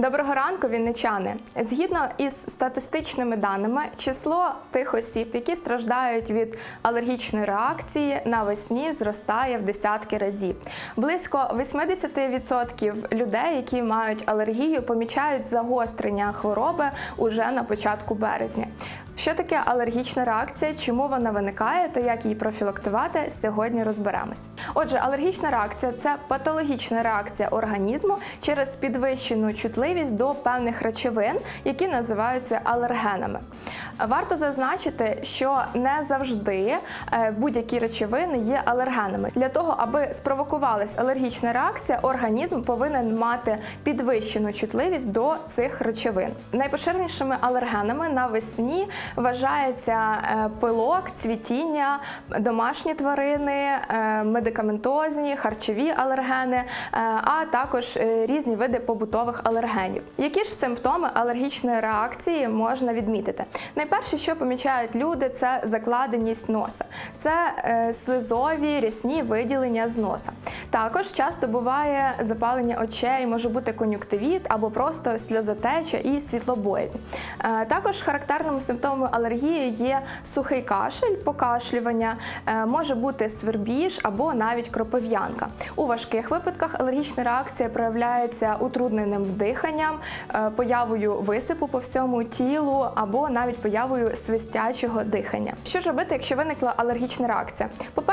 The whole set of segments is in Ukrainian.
Доброго ранку, вінничани. Згідно із статистичними даними, число тих осіб, які страждають від алергічної реакції, навесні зростає в десятки разів. Близько 80% людей, які мають алергію, помічають загострення хвороби уже на початку березня. Що таке алергічна реакція, чому вона виникає та як її профілактувати, сьогодні розберемось. Отже, алергічна реакція це патологічна реакція організму через підвищену чутливість до певних речовин, які називаються алергенами. Варто зазначити, що не завжди е, будь-які речовини є алергенами. Для того, аби спровокувалась алергічна реакція, організм повинен мати підвищену чутливість до цих речовин. Найпоширенішими алергенами навесні вважається е, пилок, цвітіння, домашні тварини, е, медикаментозні, харчові алергени, а також різні види побутових алергенів. Які ж симптоми алергічної реакції можна відмітити? Найперше, що помічають люди, це закладеність носа, це е, слизові рясні виділення з носа. Також часто буває запалення очей, може бути кон'юктивіт або просто сльозотеча і світлобоязнь. Е, Також характерними симптомами алергії є сухий кашель, покашлювання, е, може бути свербіж або навіть кропив'янка. У важких випадках алергічна реакція проявляється утрудненим вдиханням, е, появою висипу по всьому тілу або навіть появою свистячого дихання. Що ж робити, якщо виникла алергічна реакція?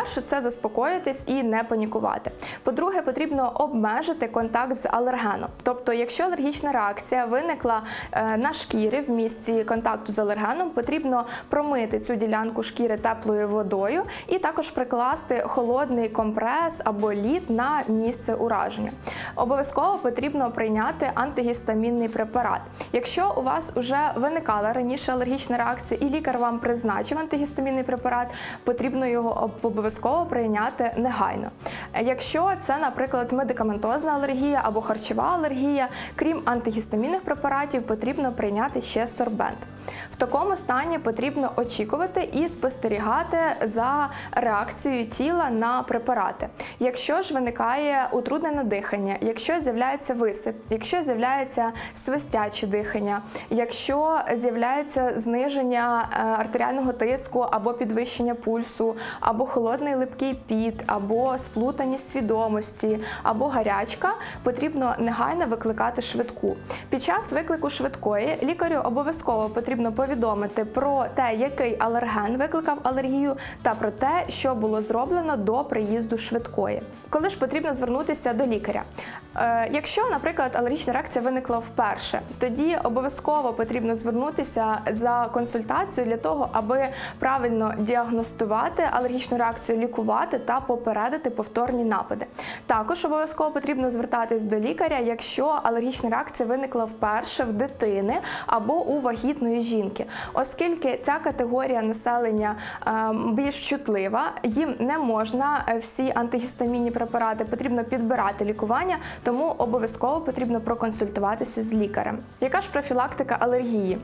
По-перше, це заспокоїтись і не панікувати. По-друге, потрібно обмежити контакт з алергеном. Тобто, якщо алергічна реакція виникла е, на шкірі в місці контакту з алергеном, потрібно промити цю ділянку шкіри теплою водою і також прикласти холодний компрес або лід на місце ураження. Обов'язково потрібно прийняти антигістамінний препарат. Якщо у вас вже виникала раніше алергічна реакція і лікар вам призначив антигістамінний препарат, потрібно його обов'язково прийняти негайно. Якщо це, наприклад, медикаментозна алергія або харчова алергія, крім антигістамінних препаратів, потрібно прийняти ще сорбент. В такому стані потрібно очікувати і спостерігати за реакцією тіла на препарати. Якщо ж виникає утруднене дихання, якщо з'являється висип, якщо з'являється свистяче дихання, якщо з'являється зниження е, артеріального тиску або підвищення пульсу, або холодний липкий піт, або сплутаність свідомості, або гарячка, потрібно негайно викликати швидку. Під час виклику швидкої лікарю обов'язково потрібно повідомити про те, який алерген викликав алергію, та про те, що було зроблено до приїзду швидкої. Коли ж потрібно звернутися до лікаря? Е, Якщо, наприклад, алергічна реакція виникла вперше, тоді обов'язково потрібно звернутися за консультацією для того, аби правильно діагностувати алергічну реакцію, лікувати та попередити повторні напади. Також обов'язково потрібно звертатись до лікаря, якщо алергічна реакція виникла вперше в дитини або у вагітної жінки, оскільки ця категорія населення е, більш чутлива, їм не можна е, всі антигістамінні препарати, потрібно підбирати лікування, тому обов'язково потрібно проконсультуватися з лікарем. Яка ж профілактика алергії?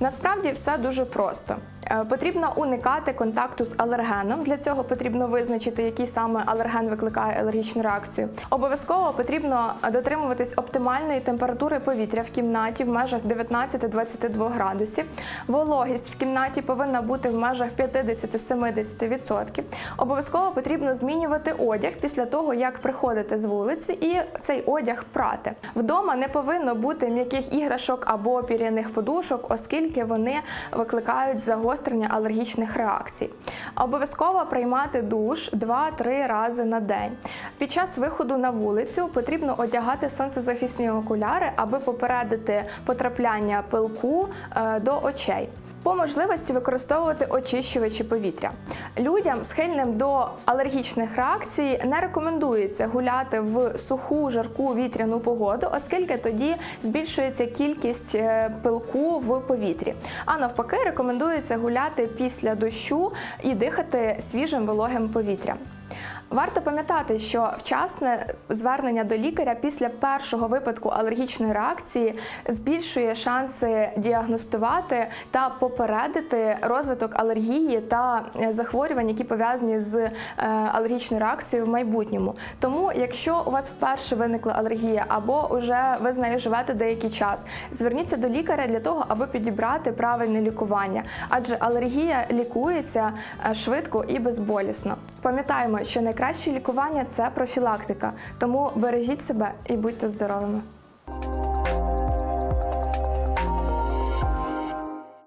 Насправді все дуже просто. Е, Потрібно уникати контакту з алергеном. Для цього потрібно визначити, який саме алерген викликає алергічну реакцію. Обов'язково потрібно дотримуватись оптимальної температури повітря в кімнаті в межах 19-22 градусів. Вологість в кімнаті повинна бути в межах 50-70%. Обов'язково потрібно змінювати одяг після того, як приходите з вулиці, і цей одяг прати. Вдома не повинно бути м'яких іграшок або пір'яних подушок, оскільки вони викликають загострення алергічних реакцій. Обов'язково приймати душ 2-3 рази на день. Під час виходу на вулицю потрібно одягати сонцезахисні окуляри, аби попередити потрапляння пилку е, до очей. По можливості використовувати очищувачі повітря. Людям, схильним до алергічних реакцій, не рекомендується гуляти в суху, жарку вітряну погоду, оскільки тоді збільшується кількість е, пилку в повітрі. А навпаки, рекомендується гуляти після дощу і дихати свіжим вологим повітрям. Варто пам'ятати, що вчасне звернення до лікаря після першого випадку алергічної реакції збільшує шанси діагностувати та попередити розвиток алергії та захворювань, які пов'язані з е, алергічною реакцією в майбутньому. Тому, якщо у вас вперше виникла алергія, або вже ви з нею живете деякий час, зверніться до лікаря для того, аби підібрати правильне лікування, адже алергія лікується е, швидко і безболісно. Пам'ятаємо, що найкраще лікування це профілактика, тому бережіть себе і будьте здоровими.